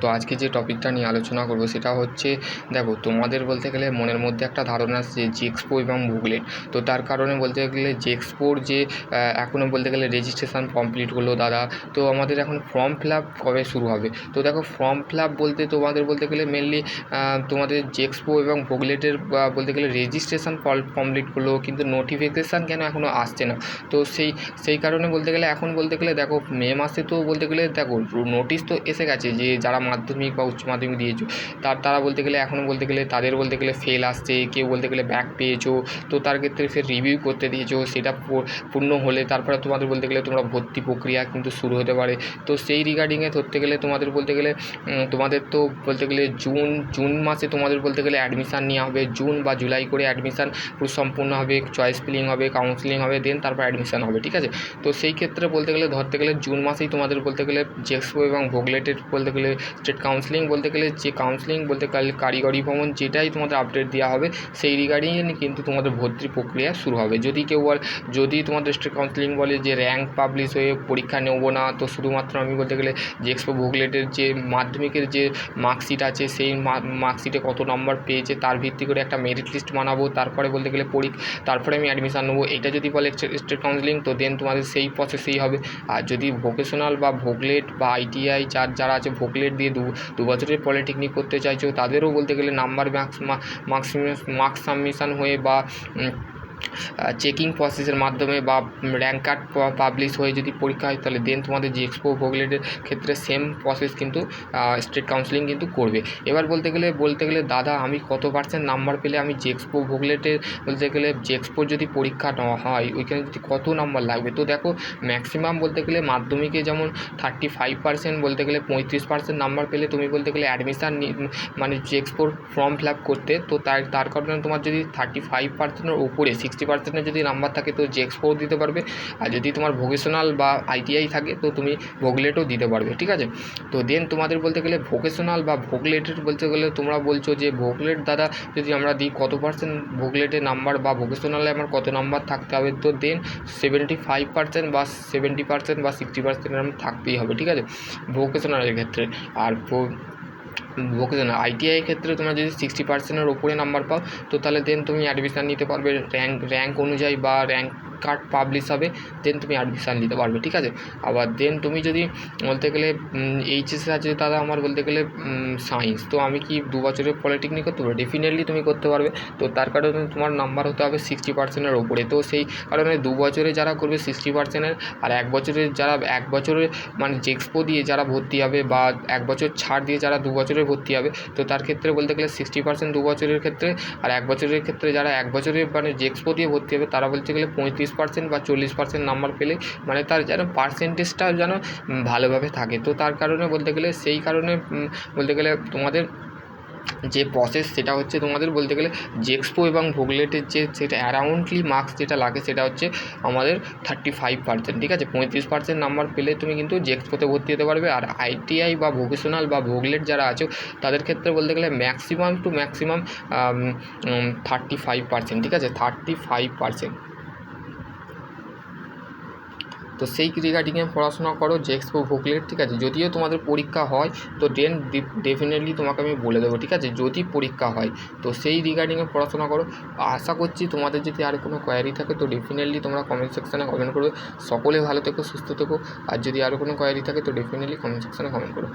তো আজকে যে টপিকটা নিয়ে আলোচনা করব সেটা হচ্ছে, দেখো তোমাদের বলতে গেলে মনের মধ্যে একটা ধারণা আসছে জেক্সপো এবং বুকলেট। তো তার কারণে বলতে গেলে জেক্সপোর যে এখনও বলতে গেলে রেজিস্ট্রেশন কমপ্লিট হলো দাদা, তো আমাদের এখন ফর্ম ফিল আপ কবে শুরু হবে? তো দেখো ফর্ম ফিল আপ বলতে তোমাদের বলতে গেলে মেনলি তোমাদের জেক্সপো এবং বুকলেটের বলতে গেলে রেজিস্ট্রেশন কমপ্লিট করল কিন্তু নোটিফিকেশান কেন এখনও আসছে না? তো সেই সেই কারণে বলতে গেলে এখন বলতে গেলে দেখো মে মাসে তো বলতে গেলে দেখো নোটিশ তো এসে গেছে যে যারা মাধ্যমিক বা উচ্চ মাধ্যমিক দিয়েছ। তার, তারা বলতে গেলে এখনও বলতে গেলে, তাদের বলতে গেলে ফেল আসছে, কেউ বলতে গেলে ব্যাক পেয়েছ। তো তার ক্ষেত্রে ফের রিভিউ করতে দিয়েছ, সেটা পূর্ণ হলে তারপরে তোমাদের বলতে গেলে তোমরা ভর্তি প্রক্রিয়া কিন্তু শুরু হতে পারে। তো সেই রিগার্ডিংয়ে ধরতে গেলে তোমাদের বলতে গেলে তোমাদের তো বলতে গেলে জুন জুন মাসে তোমাদের বলতে গেলে অ্যাডমিশান নেওয়া হবে। জুন বা জুলাই করে অ্যাডমিশান পুরো সম্পূর্ণ হবে চয়েস ফিলিং হবে কাউন্সিলিং হবে দেন তারপর অ্যাডমিশান হবে, ঠিক আছে? তো সেই ক্ষেত্রে বলতে গেলে, ধরতে গেলে জুন মাসেই তোমাদের বলতে গেলে জেক্সপো এবং ভোগলেটের বলতে গেলে স্টেট কাউন্সিলিং বলতে গেলে যে কাউন্সিলিং বলতে গেলে কারিগরি ভ্রমণ যেটাই তোমাদের আপডেট দেওয়া হবে, সেই রিগার্ডিংয়ে কিন্তু তোমাদের ভর্তির প্রক্রিয়া শুরু হবে। যদি কেউ বল, যদি তোমাদের স্টেট কাউন্সিলিং বলে যে র্যাঙ্ক পাবলিশ হয়ে পরীক্ষা নেব না, তো শুধুমাত্র আমি বলতে গেলে যে এক্সপো ভোগলেটের যে মাধ্যমিকের যে মার্কশিট আছে, সেই মার্কশিটে কত নম্বর পেয়েছে, তার ভিত্তি করে একটা মেরিট লিস্ট বানাবো, তারপরে বলতে গেলে পরী তারপরে আমি অ্যাডমিশান নেব। এটা যদি বলে স্টেট কাউন্সিলিং তো দেন তোমাদের সেই প্রসেসেই হবে। আর যদি ভোকেশনাল বা ভোগলেট বা আইটিআই যার, যারা আছে ভোগলেট দিয়ে দু দু বছরের পলিটেকনিক করতে চাইছো, তাদেরও বলতে গেলে number marks marks marks submission হয়ে বা চেকিং প্রসেসের মাধ্যমে বা র্যাঙ্ক কার্ড পাবলিশ হয়ে যদি পরীক্ষা হয়, তাহলে দেন তোমাদের যে এক্সপো ভোগলেটের ক্ষেত্রে সেম প্রসেস কিন্তু স্টেট কাউন্সিলিং কিন্তু করবে। এবার বলতে গেলে বলতে গেলে দাদা, আমি কত পার্সেন্ট নাম্বার পেলে আমি যে এক্সপো ভোগলেটের বলতে গেলে যে এক্সপোর যদি পরীক্ষা নেওয়া হয়, ওইখানে যদি কত নাম্বার লাগবে? তো দেখো ম্যাক্সিমাম বলতে গেলে মাধ্যমিকে যেমন থার্টি ফাইভ পার্সেন্ট বলতে গেলে পঁয়ত্রিশ পার্সেন্ট নাম্বার পেলে তুমি বলতে গেলে অ্যাডমিশান মানে যে এক্সপোর ফর্ম ফিল আপ করতে, তো তার তার কারণে তোমার যদি থার্টি ফাইভ পার্সেন্টের উপরে সিক্সটি পার্সেন্টের যদি নাম্বার থাকে তো জেক্সপোও দিতে পারবে। আর যদি তোমার ভোকেশনাল বা আইটিআই থাকে তো তুমি ভোগলেটও দিতে পারবে, ঠিক আছে? তো দেন তোমাদের বলতে গেলে ভোকেশনাল বা ভোগলেটের বলতে গেলে তোমরা বলছো যে ভোগলেট দাদা, যদি আমরা দিই কত পার্সেন্ট ভোগলেটের নাম্বার বা ভোকেশনালে আমার কত নাম্বার থাকতে হবে, তো দেন সেভেন্টি ফাইভ পার্সেন্ট বা সেভেন্টি পার্সেন্ট বা সিক্সটি পার্সেন্ট এরকম থাকতেই হবে, ঠিক আছে? ভোকেশনালের ক্ষেত্রে। আর ভোকেশনাল আইটিআই ক্ষেত্রে তোমরা যদি সিক্সটি পার্সেন্টের ওপরে নাম্বার পাও, তো তাহলে দেন তুমি অ্যাডমিশান নিতে পারবে র্যাঙ্ক র্যাঙ্ক অনুযায়ী বা র্যাঙ্ক কার্ড পাবলিশ হবে দেন তুমি অ্যাডমিশান নিতে পারবে, ঠিক আছে? আবার দেন তুমি যদি বলতে গেলে এইচএসে আছে দাদা আমার বলতে গেলে সায়েন্স তো আমি কি দু বছরের পলিটেকনিক করতে পারব? ডেফিনেটলি তুমি করতে পারবে। তো তার কারণে তোমার নাম্বার হতে হবে সিক্সটি পার্সেন্টের ওপরে তো সেই কারণে দু বছরে যারা করবে সিক্সটি পার্সেন্টের আর এক বছরের যারা, এক বছরে মানে জেক্সপো দিয়ে যারা ভর্তি হবে বা এক বছর ছাড় দিয়ে যারা দু বছরের ভর্তি হবে, তো তার ক্ষেত্রে বলতে গেলে সিক্সটি পার্সেন্ট দু বছরের ক্ষেত্রে, আর এক বছরের ক্ষেত্রে যারা এক বছরের মানে জেক্সপো দিয়ে ভর্তি হবে, তারা বলতে গেলে পঁয়ত্রিশ পার্সেন্ট বা চল্লিশ পার্সেন্ট নাম্বার পেলে মানে তার যেন পার্সেন্টেজটা যেন ভালোভাবে থাকে। তো তার কারণে বলতে গেলে সেই কারণে বলতে গেলে তোমাদের যে প্রসেস সেটা হচ্ছে তোমাদের বলতে গেলে জেক্সপো এবং ভোগলেটের যে সেটা অ্যারাউন্ডলি মার্কস যেটা লাগে সেটা হচ্ছে আমাদের থার্টি ফাইভ পার্সেন্ট ঠিক আছে? পঁয়ত্রিশ পার্সেন্ট নাম্বার পেলে তুমি কিন্তু জেক্সপোতে ভর্তি হতে পারবে। আর আইটিআই বা ভোকেশনাল বা ভোগলেট যারা আছো, তাদের ক্ষেত্রে বলতে গেলে maximum to maximum thirty five percent ঠিক আছে? থার্টি ফাইভ পার্সেন্ট তো সেই রিগার্ডিংয়ে পড়াশোনা করো, যে এক্সপো ভোকলেট ঠিক আছে? যদিও তোমাদের পরীক্ষা হয়, তো দেন ডেফিনেটলি তোমাকে আমি বলে দেবো, ঠিক আছে? যদি পরীক্ষা হয়, তো সেই রিগার্ডিংয়ে পড়াশোনা করো। আশা করছি তোমাদের যদি আর কোনো কোয়ারি থাকে, তো ডেফিনেটলি তোমরা কমেন্ট সেকশানে কমেন্ট করবে। সকলে ভালো থেকো, সুস্থ থেকো, আর যদি আরও কোনো কোয়ারি থাকে, তো ডেফিনেটলি কমেন্ট সেকশানে কমেন্ট করো।